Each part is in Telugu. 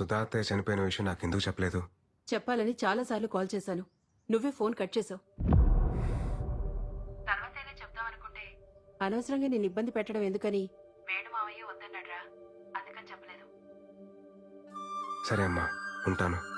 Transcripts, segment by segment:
హలో అమ్మా ఆ చెప్పరా సుధా అత్తయ్య చనిపోయిన విషయం నాకు ఎందుకు చెప్పలేదు? చెప్పాలని చాలాసార్లు కాల్ చేశాను. నువ్వే ఫోన్ కట్ చేసావు. తర్వాతైనా చెప్దాం అనుకుంటే అనవసరంగా నేను ఇబ్బంది పెట్టడం ఎందుకని? వేణు మావయ్య వద్దన్నాడ్రా. అందుకని చెప్పలేదు. సరే అమ్మా ఉంటాను.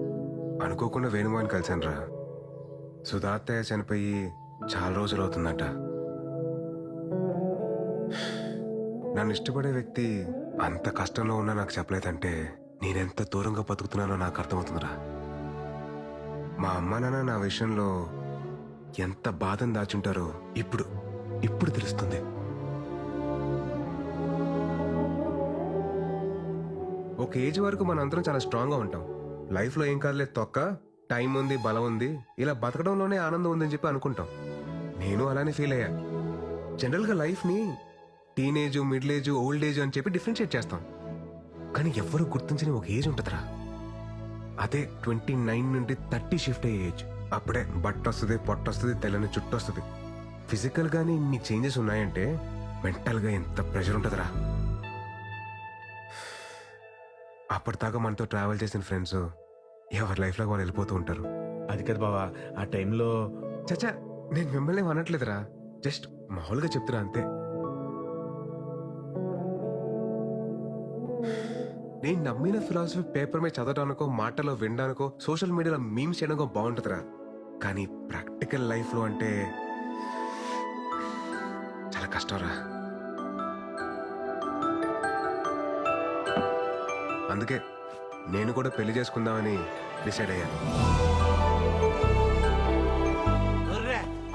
అనుకోకుండా వేణుమాని కలిశాను రా సుధాత్తయ్య చనిపోయి చాలా రోజులు అవుతుందట. నన్ను ఇష్టపడే వ్యక్తి అంత కష్టంలో ఉన్నా నాకు చెప్పలేదంటే నేనెంత దూరంగా బతుకుతున్నానో నాకు అర్థమవుతుందిరా. మా అమ్మ నాన్న నా విషయంలో ఎంత బాధను దాచుంటారో ఇప్పుడు ఇప్పుడు తెలుస్తుంది. ఒక ఏజ్ వరకు మనందరం చాలా స్ట్రాంగ్గా ఉంటాం. లైఫ్లో ఏం కాదులే తొక్క టైం ఉంది బలం ఉంది ఇలా బతకడంలోనే ఆనందం ఉందని చెప్పి అనుకుంటాం. నేను అలానే ఫీల్ అయ్యా. జనరల్గా లైఫ్ని teenage middle age old age అని చెప్పి డిఫరెన్షియేట్ చేస్తాం. కానీ ఎవ్వరూ గుర్తించని ఒక ఏజ్ ఉంటుందిరా. అదే ట్వంటీ నైన్ నుండి థర్టీ షిఫ్ట్ అయ్యే ఏజ్. అప్పుడే బట్ట వస్తుంది పొట్ట వస్తుంది తెల్లని చుట్టూ వస్తుంది. ఫిజికల్ గానీ ఇన్ని చేంజెస్ ఉన్నాయంటే మెంటల్గా ఎంత ప్రెషర్ ఉంటుందిరా. అప్పటిదాకా మనతో ట్రావెల్ చేసిన ఫ్రెండ్స్ ఎవరి లైఫ్లో వాళ్ళు వెళ్ళిపోతూ ఉంటారు. అది కదా బావా ఆ టైంలో చచ్చా నేను మిమ్మల్ని అనట్లేదురా జస్ట్ మామూలుగా చెప్తున్నా అంతే. నేను నమ్మిన ఫిలాసఫీ పేపర్ మీద చదవడానికో మాటలో వినడానికో సోషల్ మీడియాలో మీమ్స్ చేయడానికో బాగుంటుందిరా. కానీ ప్రాక్టికల్ లైఫ్లో అంటే చాలా కష్టంరా. అందుకే నేను కూడా పెళ్ళి చేసుకుందామని డిసైడ్ అయ్యాను.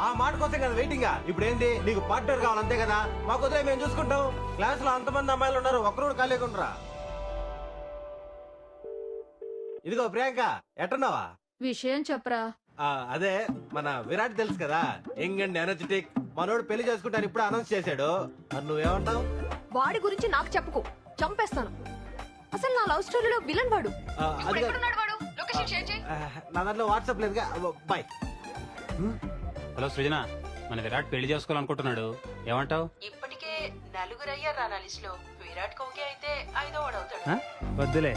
ఆ మాట కోసం కదా వెయిటింగ్? ఇప్పుడు ఏంటి నీకు పార్ట్నర్ కావాలి అంతే కదా? మాకు వదిలే మేము చూసుకుంటాం. క్లాస్లో అంతమంది అమ్మాయిలు ఉన్నారు ఒక్కరు కూడా ఖాళీగా ఇదిగో ప్రియాంక ఎట్టున్నావా? విషయం చెప్పరా. ఆ, అదే మన విరాట్ తెలుసు కదా యంగ్ అండ్ ఎనర్జెటిక్. మనోడు పెళ్ళి చేసుకుంటాను ఇప్పుడు అనౌన్స్ చేశాడు. మరి నువ్వేమంటావు? వాడి గురించి నాకు చెప్పుకో చంపేస్తాను. అసలు నా లవ్ స్టోరీలో విలన్ వాడు. నా దాంట్లో వాట్సాప్ లేదుగా. బాయ్ హలో సృజన మన విరాట్ పెళ్ళి చేసుకోవాలనుకుంటున్నాడు. ఏమంటావు? ఇప్పటికే నలుగురు అయ్యారు నా లిస్ట్లో విరాట్ కోహ్లీ అయితే ఐదో వాడు అవుతాడు. వద్దులే.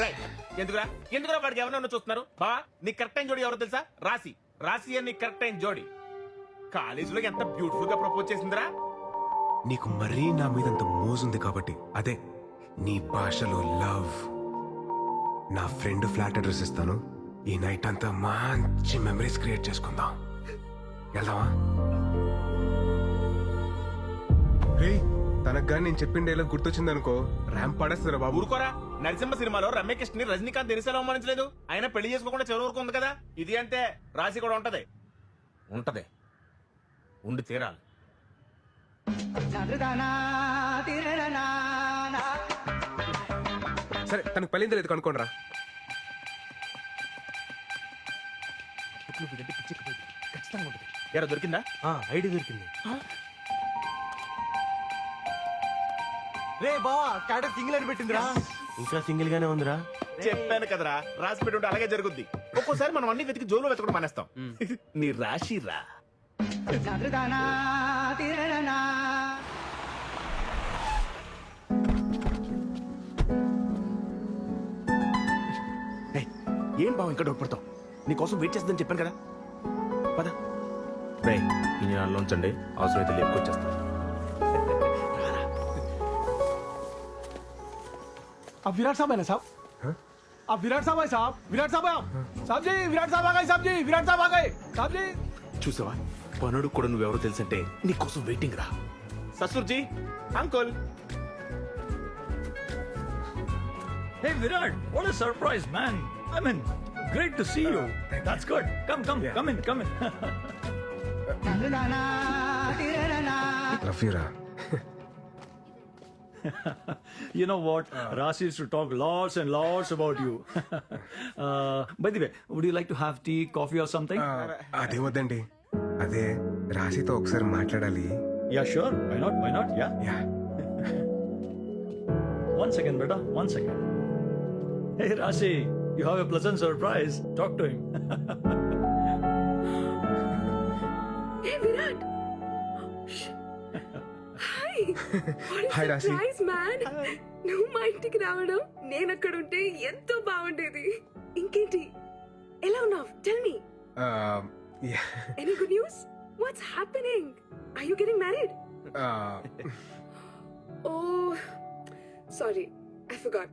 రేయ్, ఎందుకురా? ఎందుకురా వాడికి ఎవరన్నా చూస్తున్నారు? బా నీ కరెక్ట్ టైం జోడి ఎవరో తెలుసా? రాసి రాసి అని కరెక్ట్ టైం జోడి. కాలేజీలో ఎంత బ్యూటిఫుల్గా ప్రపోజ్ చేసిందిరా? నీకు మరీ నా మీద అంత మోజుంది కాబట్టి. అదే నీ భాషలో లవ్. నా ఫ్రెండ్ ఫ్లాట్ అడ్రస్ ఇస్తాను. ఈ నైట్ అంతా మంచి మెమరీస్ క్రియేట్ చేసుకుందాం. వెళ్దామా? రే తనకు కానీ నేను చెప్పిన డైలాగ్ గుర్తొచ్చింది అనుకో ర్యాంప్ పడేస్తారా బాబు. ఊరుకోరా నరసింహ సినిమాలో రమ్యకృష్ణ ని రజనీకాంత్ దినిసేలా అవమానించలేదు? ఆయన పెళ్ళి చేసుకోకుండా చివరి వరకు ఉంది కదా? ఇది అంతే రాసి కూడా ఉంటది. ఉంటది. ఉండి తీరాలి. సరే తనకు పెళ్ళింది లేదు కనుక్కోండి రా ఎరా దొరికిందా? ఐడి దొరికింది. రే బావా స్టాటస్ సింగిల్ అని పెట్టిందిరా. ఇంకా సింగిల్ గానే ఉందిరా. చెప్పాను కదరా రాసి పెట్టి ఉంటే అలాగే జరుగుద్ది. ఒక్కోసారి మనం అన్ని వెతికి జోలో వెతకడం మానేస్తాం. నీ రాశి ఏం బావ ఇంకా డౌట్ పడతావు నీకోసం వెయిట్ చేస్తుందని చెప్పాను కదా పద రే ఈ నాలో ఉంచండి అవసరమైతే లేపుకొచ్చేస్తాను अब विराट साहब है ना साहब अब विराट साहब है साहब विराट साहब है आप साहब जी विराट साहब आ गए साहब जी विराट साहब आ गए साहब जी చూసావా పనుడు కూడా నువ్వెవరో తెలుసంటే నీకోసం వెయిటింగ్ రా ససుర్జీ uncle Hey Virat, what a surprise, man! I mean, great to see you. That's good. Come, come, come in, come in. Love రా you know what? Rasi used to talk lots and lots about you. uh, by the way, would you like to have tea, coffee, or something? అదే వద్దండి అదే రాశితో ఒకసారి మాట్లాడాలి yeah, sure. Why not? Why not? Yeah. Yeah One second, beta. One second. Hey Rasi, You have a pleasant surprise. Talk to him. Hey, Virat. Hi Hi, Rasi. Nice man నువ్వు మా ఇంటికి రావడం నేను అక్కడ ఉంటే ఎంతో బాగుండేది ఇంకేంటి ఎలా ఉన్నావు tell me any good news what's happening are you getting married oh sorry I forgot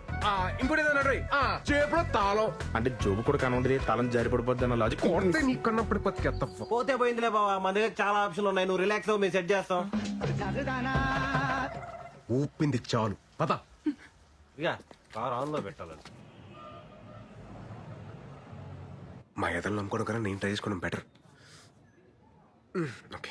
ఇంకోటి తాళం. అంటే జోబు కూడా కనుండదు తాళం జారి పడిపోద్ది అన్న లాజిక్ కొడితే నీ కన్నప్పుడు పత్తి ఎత్తప్ప పోతే పోయిందిలే బావా మన దగ్గర చాలా ఆప్షన్లు ఉన్నాయి. నువ్వు రిలాక్స్ అవ్వు మేము సెట్ చేస్తాం. ఊపింది చాలు. పద. ఇక కార్ ఆన్లో పెట్టాలని మా ఎదలు నమ్ముకోవడం కన్నా నేను ట్రై చేసుకోవడం బెటర్ ఓకే.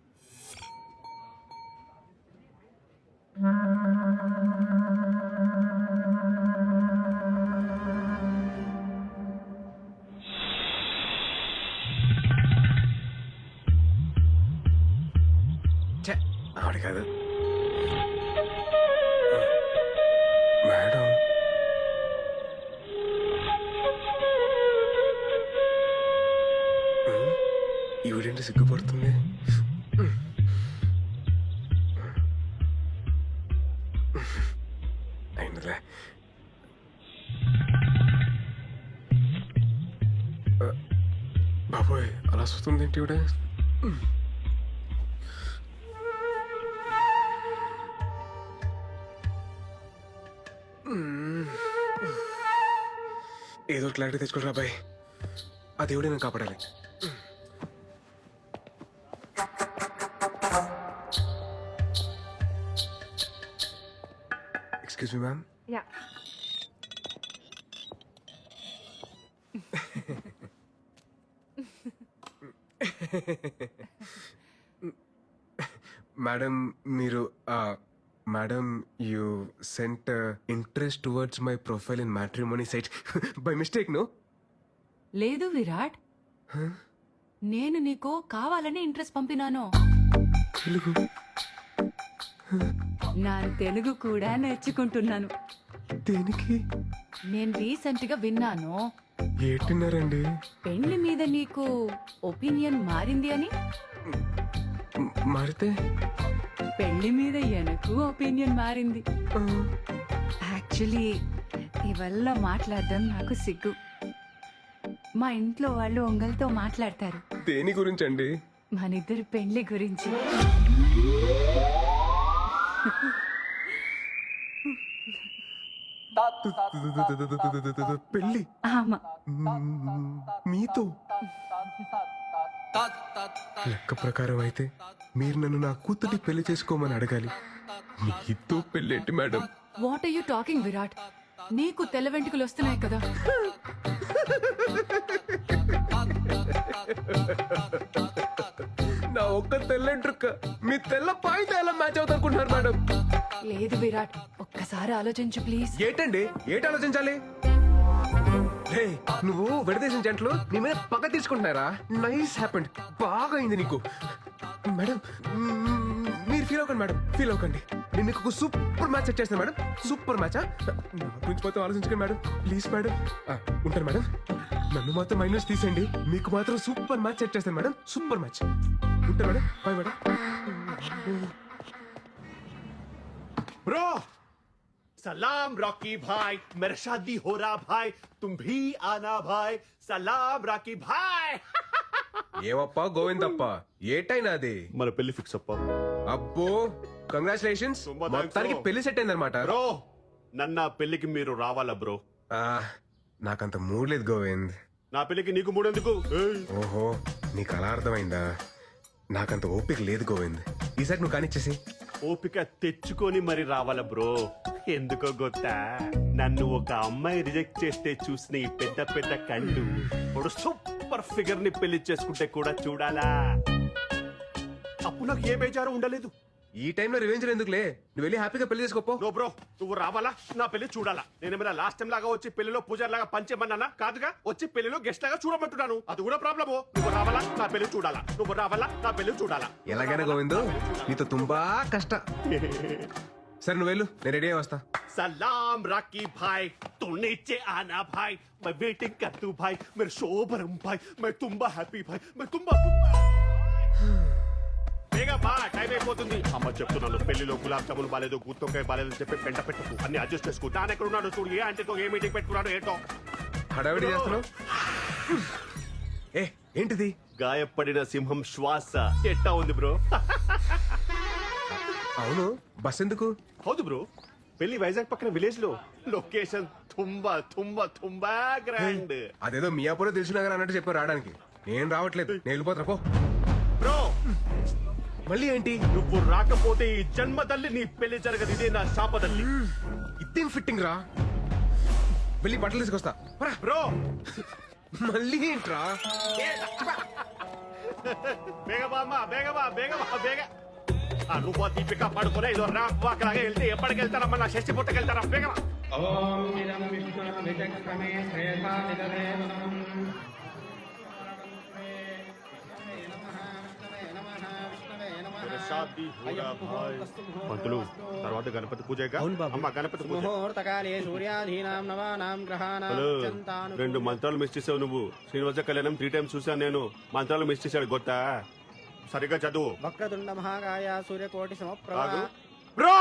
అయిందిలే బాబోయ్ అలా వస్తుంది ఏంటి ఇవిడ ఏదో క్లారిటీ తెచ్చుకోరా బాయ్. ఆ దేవుడే నేను కాపాడాలి. Excuse me ma'am yeah madam మీరు madam you sent interest towards my profile in matrimony site by mistake no లేదు విరాట్. నేను నీకు కావాలని ఇంట్రెస్ట్ పంపినాను. తెలుగు. నా తెలుగు కూడా నేర్చుకుంటున్నాను. దేనికి? నేను రీసెంట్గా విన్నాను. ఏటిన్నారండి? పెళ్ళి మీద నీకు ఒపీనియన్ మారింది అని? మారితే? పెళ్ళి మీద ఎనకు ఒపీనియన్ మారింది. యాక్చువల్లీ ఇవల్ల మాట్లాడడం నాకు సిగ్గు. మా ఇంట్లో వాళ్ళు ఒంగల్తో మాట్లాడతారు. దేని గురించి అండి మనిద్దరి పెళ్ళి గురించి. పెళ్ళి. ఆమా మీతో. లెక్క ప్రకారం అయితే మీరు నన్ను నా కూతుర్ని పెళ్ళి చేసుకోమని అడగాలి. మీతో పెళ్ళేంటి madam? What are you talking Virat? నీకు తెల్ల వెంట్రుకలు వస్తున్నాయి కదా. నా ఒక్క తెల్లంట్రుక్క మీ తెల్ల పాయింట్ ఎలా మ్యాచ్ అవుతారుకుంటున్నారు మేడం. లేదు విరాట్ ఒక్కసారి ఆలోచించు ప్లీజ్. ఏటండి? ఏటి ఆలోచించాలి? నువ్వు విడదీసిన జంటలు నీ మీద పగ తీసుకుంటున్నారా? నైస్ హ్యాపెండ్ బాగా అయింది నీకు. మేడం మీరు ఫీల్ అవ్వకండి మేడం. ఫీల్ అవ్వకండి. నేను మీకు ఒక సూపర్ మ్యాచ్ సెట్ చేస్తాను మేడం. సూపర్ మ్యాచ్ గురించి పోతే ఆలోచించకండి మేడం. Please madam. ఉంటాను మేడం. నన్ను మాత్రం మైనస్ తీసేయండి. మీకు మాత్రం సూపర్ మ్యాచ్ సెట్ చేస్తాను మేడం. సూపర్ మ్యాచ్ ఉంటాను మేడం బాయ్ మేడం ब्रो सलाम रॉकी भाई मेरा शादी हो रहा भाई तुम भी आना भाई सलाम रॉकी भाई ఏవప్పా గోవిందప్ప ఏటైనా అది మన పెళ్లి ఫిక్స్ అప్ప అబ్బో కంగ్రాచులేషన్స్ తుంబా thanks, మొత్తానికి bro. పెళ్లి సెట్ అయిందనమాట బ్రో నన్న పెళ్లికి మీరు రావాలా బ్రో నాకంత మూడ్ లేదు గోవింద్ నా పెళ్లికి నీకు మూడెందుకు ఏయ్, ఓహో నీకు అలా అర్థమైందా నాకంత ఓపిక లేదు గోవింద్. ఈసారి నువ్వు కానిచ్చేసి ఓపిక తెచ్చుకొని మరి రావాలా బ్రో? ఎందుకో గొత్తా? నన్ను ఒక అమ్మాయి రిజెక్ట్ చేస్తే చూసిన ఈ పెద్ద పెద్ద కళ్ళు ఇప్పుడు సూపర్ ఫిగర్ని పెళ్ళి చేసుకుంటే కూడా చూడాలా? అప్పుడు నాకు ఏ బేజారు ఉండలేదు. ఈ టైంలో రివెంజ్ ఎందుకులే నువ్వు వెళ్ళి హ్యాపీగా పెళ్లి చేసుకోపో నో బ్రో నువ్వు రావాలా నా పెళ్లి చూడాలా నేను ఏమైనా లాస్ట్ టైం లాగా వచ్చి పెళ్లిలో పూజారి లాగా పంచేమన్నానా కాదుగా వచ్చి పెళ్లిలో గెస్ట్ లాగా చూడమంటున్నాను అది కూడా ప్రాబ్లము నువ్వు రావాలా నా పెళ్లి చూడాలా నువ్వు రావాలా నా పెళ్లి చూడాలా ఎలాగైనా గోవింద్ నీతో తుంబా కష్ట సరే నువ్వు వెళ్ళు నేను రెడీ అయి వస్తా सलाम राकी भाई तू नीचे आना भाई मैं वेटिंग कर तू भाई मेरे शोभरम भाई मैं तुम्बा हैप्पी भाई मैं तुम्बा బేగా బా టైం అయిపోతుంది. అమ్మ చెప్తున్నాను పెళ్ళిలో గులాబ్ జామున్ బాలేదు గుత్తొక్కాయ బాలేదు చెప్పి పెంట పెట్టుకు. అన్ని అడ్జస్ట్ చేసుకో. దాని ఎక్కడ ఉన్నాడు చూడు ఏ అంటేతో ఏ మీటింగ్ పెట్టుకున్నాడు ఏంటో. హడావిడి చేస్తున్నావు? ఏ ఏంటిది? గాయపడిన సింహం శ్వాస. ఎట్టా ఉంది బ్రో? అవును బస్ ఎందుకు? హౌదు బ్రో పెళ్ళి వైజాగ్ పక్కన విలేజ్లో లొకేషన్ తుంబా తుంబా తుంబా గ్రాండ్ అదేదో మియాపూర్ తెలిసినగర్ అన్నట్టు చెప్పారు రావడానికి. నేను రావట్లేదు నేను వెళ్ళిపోతున్నా పో. మళ్ళీ ఏంటి? నువ్వు రాకపోతే ఈ జన్మ తల్లి నీ పెళ్ళి జరగదు. ఇదే నా శాపదల్లి ఇదేం ఫిట్టింగ్ రా? వెళ్ళి బట్టలు తీసుకొస్తా. బ్రో! మళ్ళీ ఏంట్రా? బేగబా అమ్మ బేగబా బేగబా బేగ! ఆ నువ్వు ఆ దీపిక పడుకునే ఇదో రా అక్కడికి వెళ్తే ఎప్పటికి వెళ్తారమ్మా నా షష్టి పుట్టకి వెళ్తారా బేగమా పంతులు తర్వాత గణపతి పూజ అమ్మ గణపతి పూజ. ముహూర్తకాలే సూర్యాధీనాం నవానాం గ్రహాణాం హలో అత్యంతాను రెండు మంత్రాలు మిస్ చేసావు నువ్వు. శ్రీనివాస కళ్యాణం త్రీ టైమ్స్ చూసాను నేను. మంత్రాలు మిస్ చేశాడు గొత్త సరిగ్గా చదువు. వక్రతుండ మహాకాయ సూర్యకోటి సమప్రభ. కాదు బ్రో!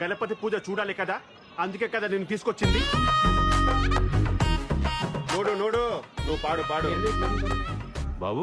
గణపతి పూజ చూడాలి కదా? అందుకే కదా నేను తీసుకొచ్చింది. నోడు నోడు. నువ్వు పాడు పాడు. బాబు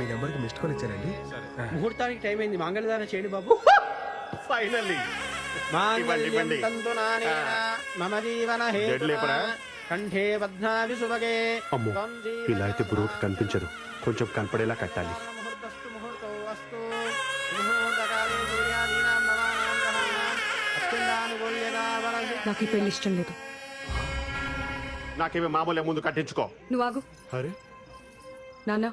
మీ నెంబర్కి మిస్డ్ కాల్ ఇచ్చానండి. ముహూర్తానికి టైం అయింది. మంగళదానం చేయండి బాబు. ఫైనల్లీ. మమ జీవన కంఠే సుభగే. అమ్మో ఇలా అయితే బ్రోకి కనిపించదు. కొంచెం కనపడేలా కట్టాలి. నాకు ఈ పెళ్ళి ఇష్టం లేదు. నాకేమి మామూలే ముందు కట్టించుకో. నువ్వు ఆగు. అరే. నాన్న.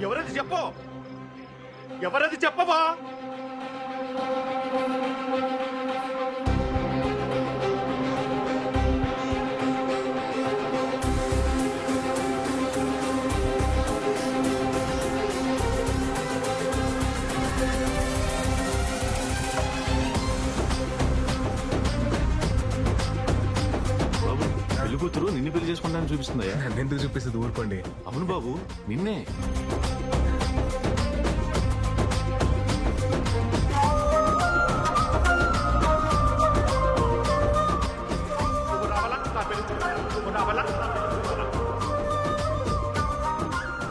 ఎవరది చెప్పు? ఎవరది చెప్పవా? చూపిస్తుందయ్యా? నన్నెందుకు చూపిస్తుంది? ఊరుకోండి. అవును బాబు నిన్నే?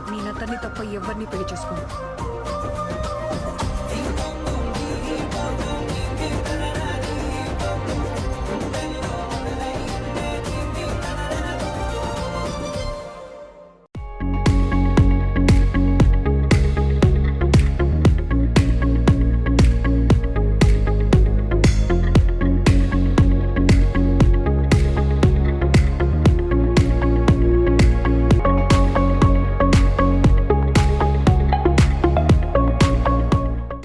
నేను అతన్ని తప్ప ఎవరిని పెళ్ళి చేసుకోను